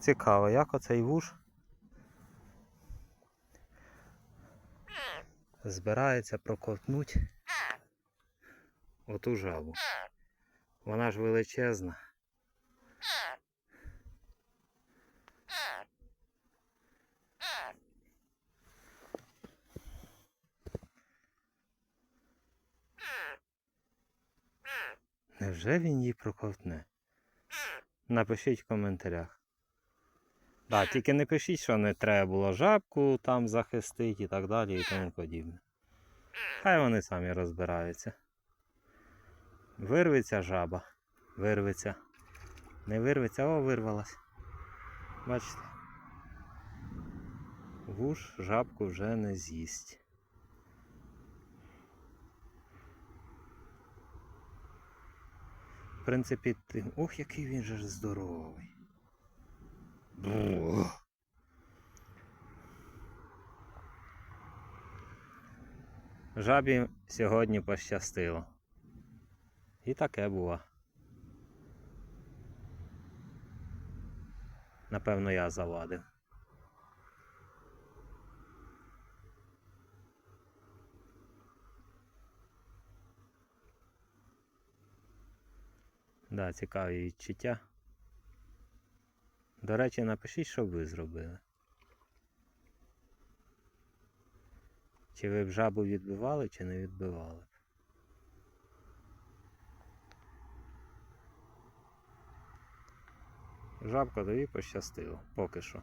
Цікаво, як оцей вуж збирається проковтнуть оту жабу. Вона ж величезна. Невже він її проковтне? Напишіть в коментарях. Да, тільки не пишіть, що не треба було жабку там захистити і так далі і тому подібне. Хай вони самі розбираються. Вирветься жаба. Вирветься. Не вирветься, о, вирвалась. Бачите? Вуж жабку вже не з'їсть. В принципі, ти... ох, який він же здоровий. Жабі сьогодні пощастило. І таке бува. Напевно, я завадив. Да, цікаві відчуття. До речі, напишіть, що ви зробили. Чи ви б жабу відбивали, чи не відбивали? Жабка тобі пощастило, поки що.